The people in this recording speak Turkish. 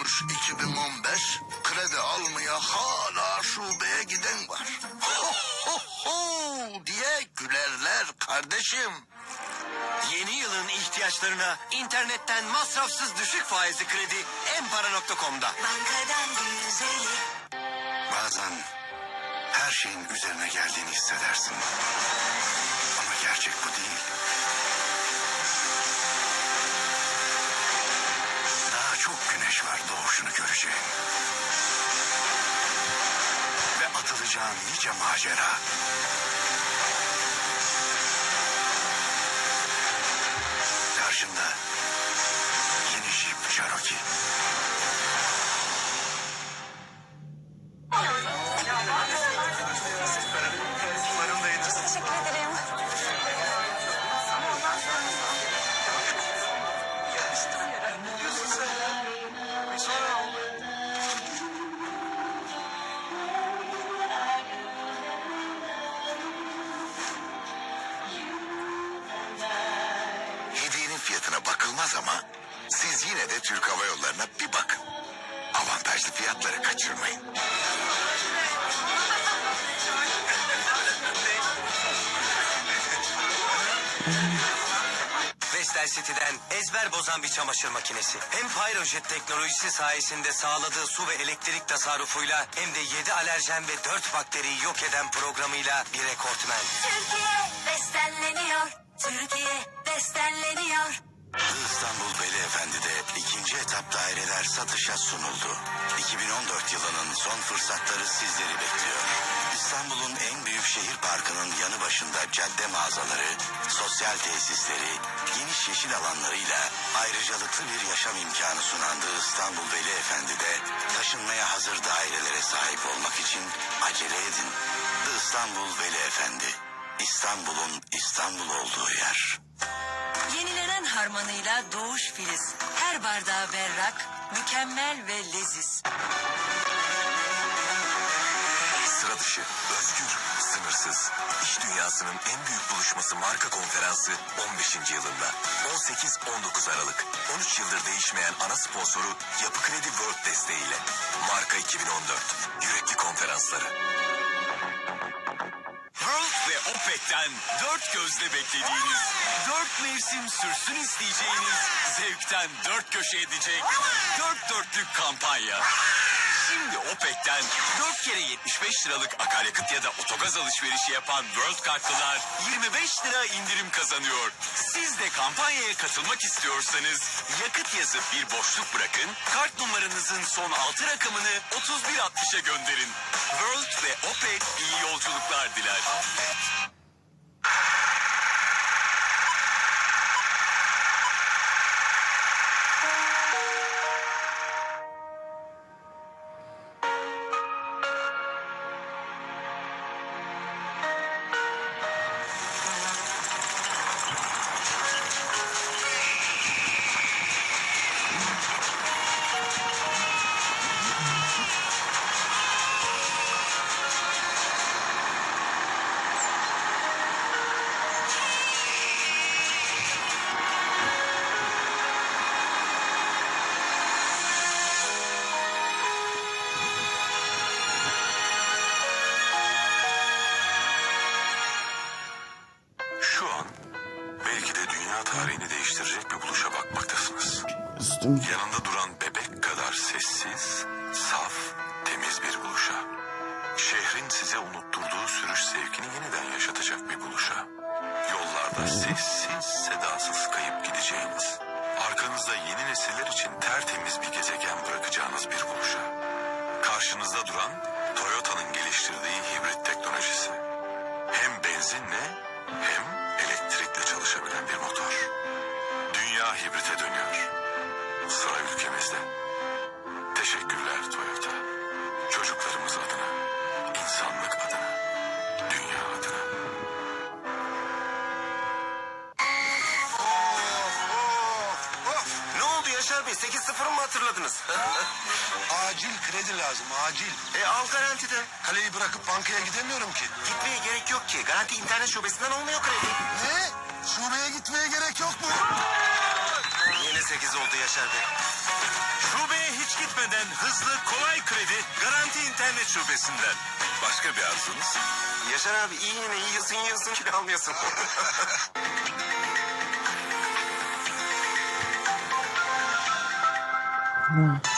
Temmuz 2015 kredi almaya hala şubeye giden var. Ho ho ho diye gülerler kardeşim. Yeni yılın ihtiyaçlarına internetten masrafsız düşük faizli kredi empara.com'da. Bankadan güzeli. Bazen her şeyin üzerine geldiğini hissedersin. Ama gerçek bu değil. Güneş var doğuşunu göreceğin. Ve atılacağın nice macera. Karşında yeni Jeep Cherokee. Bakılmaz ama siz yine de Türk Hava Yolları'na bir bakın. Avantajlı fiyatları kaçırmayın. Vestel City'den ezber bozan bir çamaşır makinesi. Hem Pyrojet teknolojisi sayesinde sağladığı su ve elektrik tasarrufuyla hem de 7 alerjen ve 4 bakteriyi yok eden programıyla bir rekortmen. Türkiye bestenleniyor. Türkiye bestenleniyor. İstanbul Veli Efendi'de ikinci etap daireler satışa sunuldu. 2014 yılının son fırsatları sizleri bekliyor. İstanbul'un en büyük şehir parkının yanı başında cadde mağazaları, sosyal tesisleri, geniş yeşil alanlarıyla ayrıcalıklı bir yaşam imkanı sunandığı İstanbul Veli Efendi'de taşınmaya hazır dairelere sahip olmak için acele edin. İstanbul Veli Efendi, İstanbul'un İstanbul olduğu yer. Harmanıyla Doğuş Filiz. Her bardağı berrak, mükemmel ve leziz. Sıra dışı, özgür, sınırsız. İş dünyasının en büyük buluşması marka konferansı 15. yılında. 18-19 Aralık. 13 yıldır değişmeyen ana sponsoru Yapı Kredi World desteğiyle. Marka 2014. Yürekli konferansları. Opet'ten dört gözle beklediğiniz, dört mevsim sürsün isteyeceğiniz, zevkten dört köşe edecek, dört dörtlük kampanya. Şimdi Opet'ten 4 kere 75 liralık akaryakıt ya da otogaz alışverişi yapan World Kartlılar 25 lira indirim kazanıyor. Siz de kampanyaya katılmak istiyorsanız yakıt yazıp bir boşluk bırakın, kart numaranızın son 6 rakamını 3160'a gönderin. World ve Opet iyi yolculuklar diler. Şu dünya tarihini değiştirecek bir buluşa bakmaktasınız. Üstüm Yanında duran bebek kadar sessiz, saf, temiz bir buluşa. Şehrin size unutturduğu sürüş zevkini yeniden yaşatacak bir buluşa. Yollarda sessiz, sedasız kayıp gideceğiniz. Arkanızda yeni nesiller için tertemiz bir gezegen bırakacağınız bir buluşa. Karşınızda duran Toyota'nın geliştirdiği hibrit teknolojisi. Hem benzinle hem elektrikle çalışabilen bir motor. Dünya hibrite dönüyor. Sıra ülkemizde. Teşekkürler Toyota. Çocuklarımız adına, insanlık adına, dünya adına. Ne oldu Yaşar Bey? 8-0 mı hatırladınız? Acil kredi lazım acil. e al garantide. Kaleyi bırakıp bankaya gidemiyorum ki. Gitmeye gerek yok ki. Garanti internet şubesinden olmuyor kredi. Ne? Şubeye gitmeye gerek yok mu? Yine 8 oldu Yaşar Bey. Şubeye hiç gitmeden hızlı, kolay kredi Garanti İnternet Şubesi'nden. Başka bir arzunuz? Yaşar abi iyi yine yiyorsun yiyorsun kilo almıyorsun. Hmm.